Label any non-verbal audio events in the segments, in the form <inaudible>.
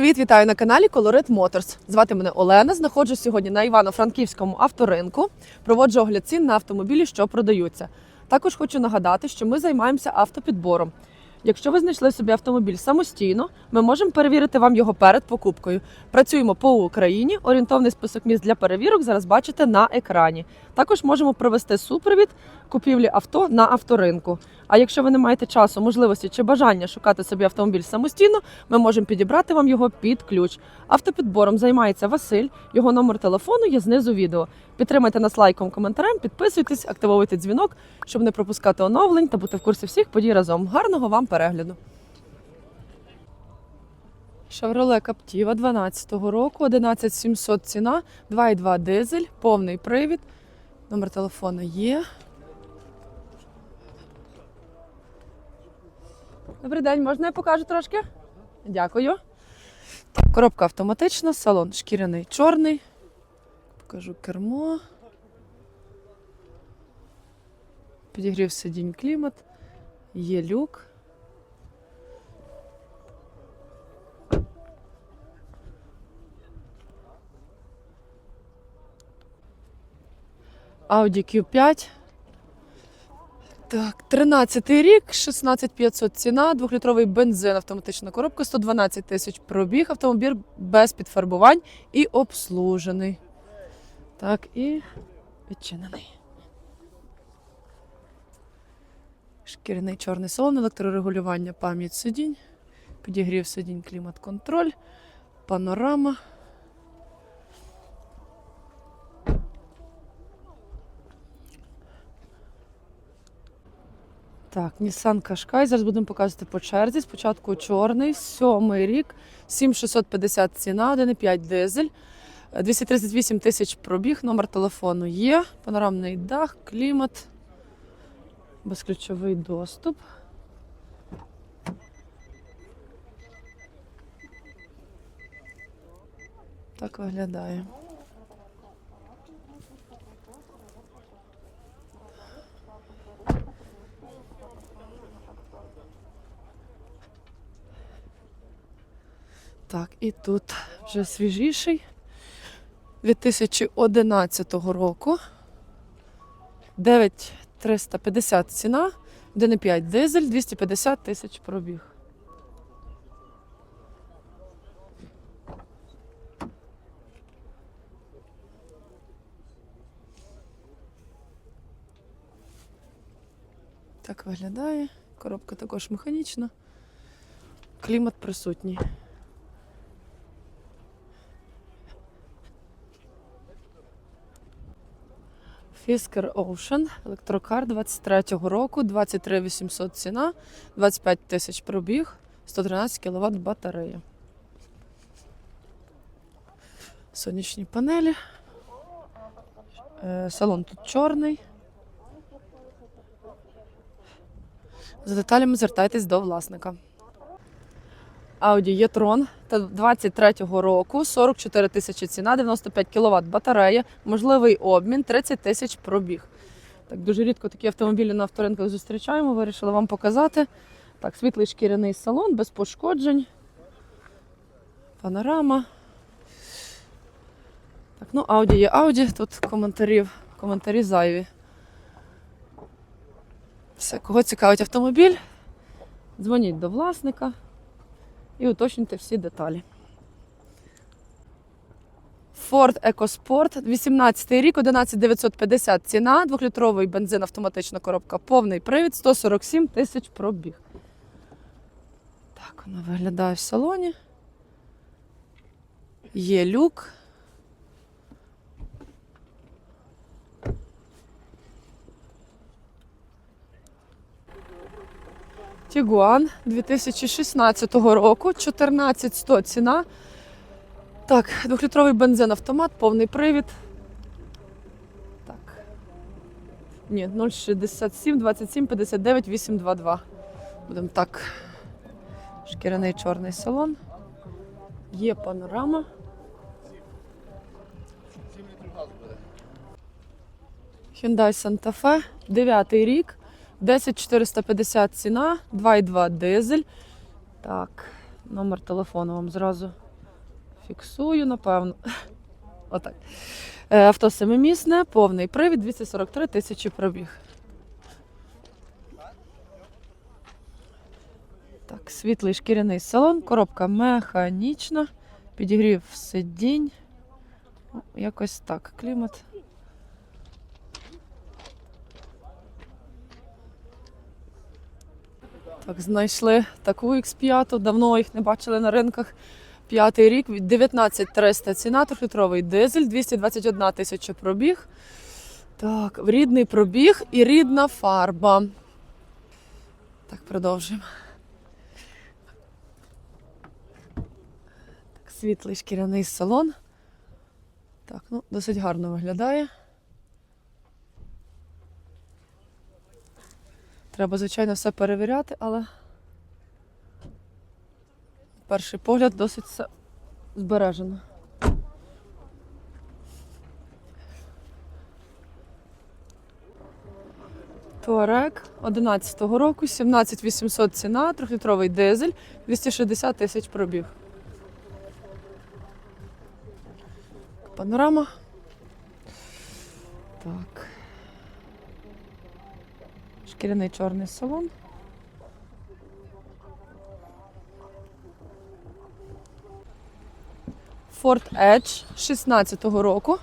привіт! Вітаю на каналі Colorit Motors. Звати мене Олена. Знаходжусь сьогодні на Івано-Франківському авторинку. Проводжу огляд цін на автомобілі, що продаються. Також хочу нагадати, що ми займаємося автопідбором. Якщо ви знайшли собі автомобіль самостійно, ми можемо перевірити вам його перед покупкою. Працюємо по Україні. Орієнтовний список місць для перевірок зараз бачите на екрані. Також можемо провести супровід купівлі авто на авторинку. А якщо ви не маєте часу, можливості чи бажання шукати собі автомобіль самостійно, ми можемо підібрати вам його під ключ. Автопідбором займається Василь. Його номер телефону є знизу відео. Підтримайте нас лайком, коментарем, підписуйтесь, активуйте дзвінок, щоб не пропускати оновлень та бути в курсі всіх подій разом. Гарного вам перегляду! Chevrolet Captiva 12-го року, 11700 ціна, 2,2 дизель, повний привід. Номер телефону є. Добрий день, можна я покажу трошки? Дякую. Так, коробка автоматична, салон шкіряний чорний. Покажу кермо. Підігрів сидінь клімат. Є люк. Audi Q5. Так, 13 рік, 16500 ціна, двохлітровий бензин, автоматична коробка, 112 тисяч пробіг, автомобіль без підфарбувань і обслужений. Так, і відчинений. Шкіряний чорний салон, електрорегулювання, пам'ять сидінь, підігрів сидінь, клімат-контроль, панорама. Так, Nissan Qashqai. Зараз будемо показувати по черзі. Спочатку чорний, сьомий рік, 7650 ціна, 1,5 дизель, 238 тисяч пробіг, номер телефону є, панорамний дах, клімат, безключовий доступ. Так виглядає. Так, і тут вже свіжіший 2011 року. 9350 ціна, 1,5 дизель, 250 тисяч пробіг. Так виглядає. Коробка також механічна. Клімат присутній. Fisker Ocean, електрокар 23-го року, 23 800 ціна, 25 тисяч пробіг, 113 кВт батарея. Сонячні панелі. Е, Салон тут чорний. За деталями звертайтесь до власника. Audi e-tron та 23-го року, 44 тисячі ціна, 95 кВт батарея, можливий обмін, 30 тисяч пробіг. Так, дуже рідко такі автомобілі на авторинках зустрічаємо, вирішила вам показати. Так, світлий шкіряний салон, без пошкоджень. Панорама. Так, ну, Audi є Audi, тут коментарів, коментарі зайві. Все, кого цікавить автомобіль, дзвоніть до власника і уточнюйте всі деталі. Ford EcoSport, 18 рік, 11950 ціна, 2-літровий бензин, автоматична коробка, повний привід, 147 тисяч пробіг. Так, вона виглядає в салоні. Є люк. Тігуан 2016 року, 14100 ціна. Так, двохлітровий бензин автомат, повний привід. Так. Ні, 067 27 59 822. Будемо так. Шкіряний чорний салон. Є панорама. Hyundai Santa Fe, 9 рік, 10450 ціна, 2,2 дизель. Так, номер телефону вам зразу Фіксую, напевно. <laughs> Отак. Е, Авто семимісне, повний привід, 243 тисячі пробіг. Так, світлий шкіряний салон, коробка механічна, підігрів сидінь. Ну, Якось так, клімат. Так, знайшли таку X5, давно їх не бачили на ринках. П'ятий рік, 19300 ціна, трьохлітровий дизель, 221 тисяча пробіг. Так, рідний пробіг і рідна фарба. Так, продовжуємо. Так, світлий шкіряний салон. Так, ну, досить гарно виглядає. Треба, звичайно, все перевіряти, але перший погляд досить все збережено. Туарек 11-го року, 17800 ціна, 3-літровий дизель, 260 тисяч пробіг. Панорама. Так. Шкіряний чорний салон. Ford Edge 16-го року.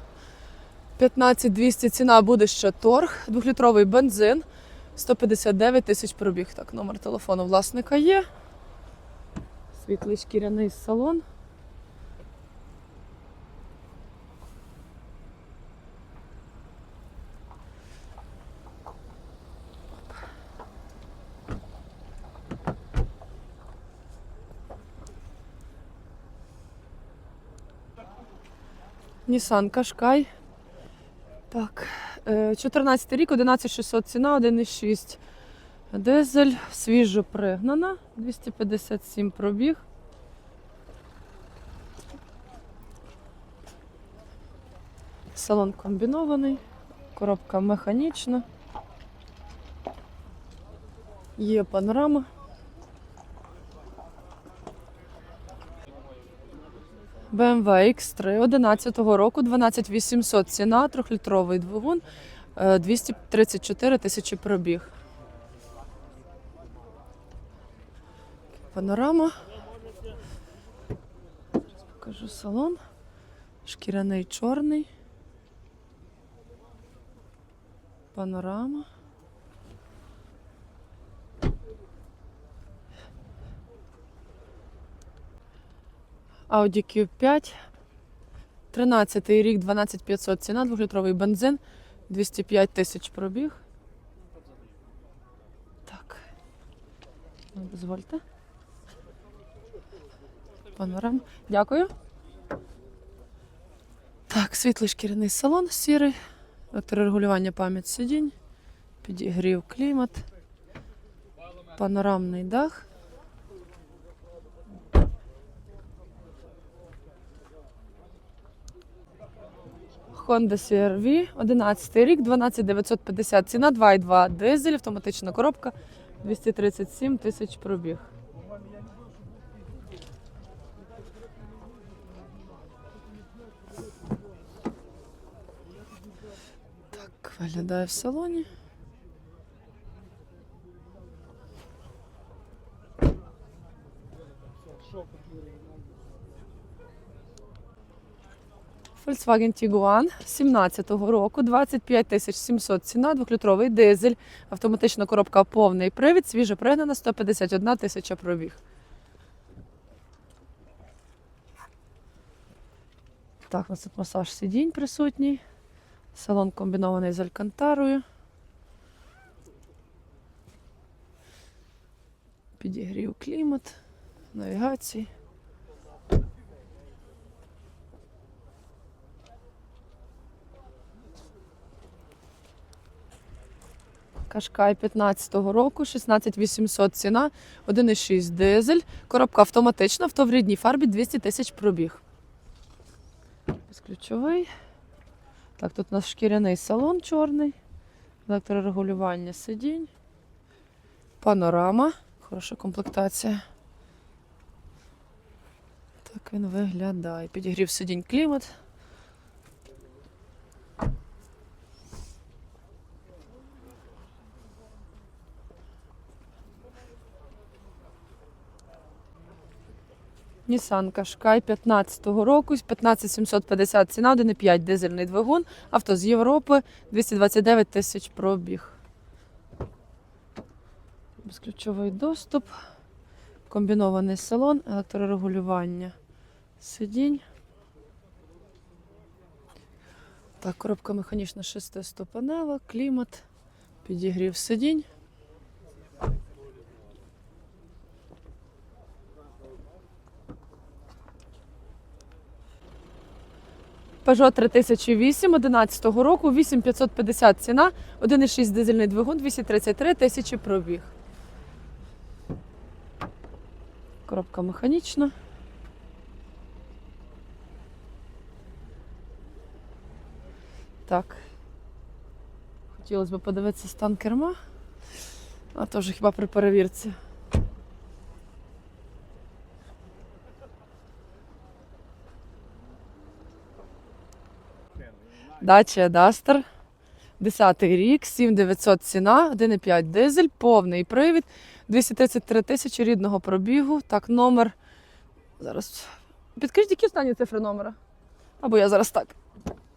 15200 ціна буде ще торг. Двохлітровий бензин. 159 тисяч пробіг. Так, номер телефону власника є. Світлий шкіряний салон. Nissan Qashqai. Так, е, 14 рік, 11600 ціна, 1,6 дизель, свіжо пригнана, 257 пробіг. Салон комбінований, коробка механічна. Є панорама. BMW X3 11 року, 12800 ціна, 3-літровий двигун, е, 234 тисячі пробіг. Панорама. Зараз покажу салон. Шкіряний чорний. Панорама. Audi Q5. 13 рік, 12500 ціна, 2-літровий бензин, 205 тисяч пробіг. Так. Ну, Дозвольте. Панорам. Дякую. Так, світлий шкіряний салон сірий. Електрорегулювання пам'ять сидінь. Підігрів клімат. Панорамний дах. Honda CR-V, 11 рік, 12950 ціна, 2,2 дизель, автоматична коробка, 237 тисяч пробіг. Так, виглядає в салоні. Volkswagen Tiguan 17-го року, 25 тисяч 700 ціна, 2-літровий дизель, автоматична коробка повний привід, свіже пригнана, 151 тисяча пробіг. Так, у нас тут масаж сидінь присутній. Салон комбінований з алькантарою. Підігрів клімат, навігації. Кашкай 15-го року, 16800 ціна, 1,6 дизель, коробка автоматична, авто в рідній фарбі 200 тисяч пробіг. Безключовий. Так, тут у нас шкіряний салон чорний, електрорегулювання сидінь, панорама, хороша комплектація. Так він виглядає. Підігрів сидінь клімат. Nissan Qashqai 15-го року, 15750 ціна, 1,5 дизельний двигун, авто з Європи, 229 тисяч пробіг. Безключовий доступ, комбінований салон, електрорегулювання сидінь. Так, коробка механічна шестиступенева, клімат, підігрів сидінь. Peugeot 3008 11 року, 8550 ціна, 1,6 дизельний двигун, 233 тисячі пробіг. Коробка механічна. Так. Хотілося б подивитися стан керма. А то вже хіба при перевірці. Dacia Duster. 10 рік, 7900 ціна, 1,5 дизель, повний привід, 233 тисячі рідного пробігу. Так, номер. Зараз. Підкажіть, які останні цифри номера? Або я зараз так.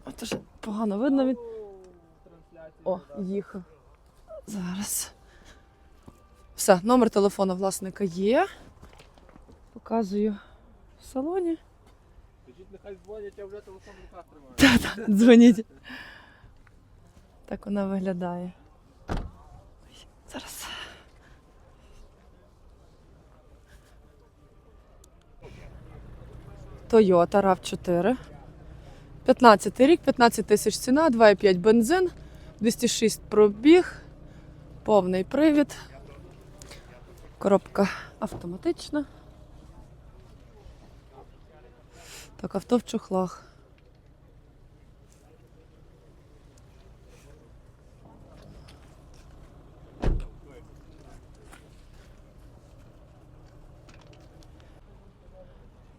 А ж погано видно він. О, їхав. Зараз. Все, номер телефону власника є. Показую в салоні. Скажіть, нехай дзвонять, я вже телефон в руках тримаю. Та-та, дзвоніть. Так вона виглядає. Ой, Зараз. Toyota RAV4. 15 рік, 15 тисяч ціна, 2,5 бензин, 206 пробіг, повний привід. Коробка автоматична. Так, авто в чохлах.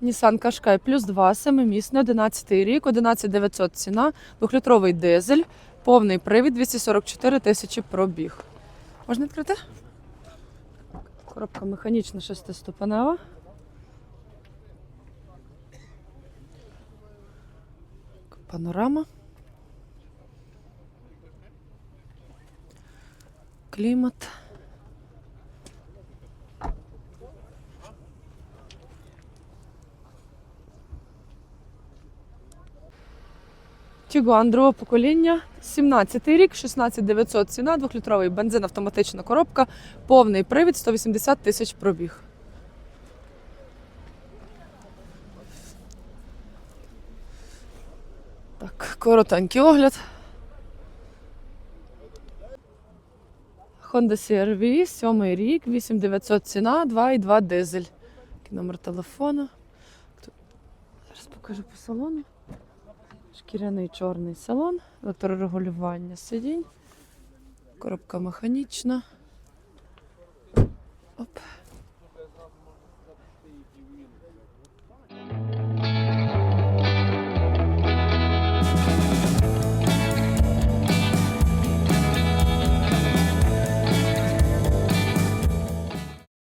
Nissan Qashqai плюс 2, семимісний, 11 рік, 11900 ціна, двохлітровий дизель, повний привід, 244 тисячі пробіг. Можна відкрити? Коробка механічна шестиступенева. Панорама. Клімат. Тігуан другого покоління, 17 рік, 16900 ціна, 2-літровий бензин, автоматична коробка, повний привід, 180 тисяч пробіг. Так, коротенький огляд. Honda CR-V, 7 рік, 8900 ціна, 2,2 дизель. Номер телефону. Зараз покажу по салону. Шкіряний чорний салон, електрорегулювання сидінь, коробка механічна. Оп.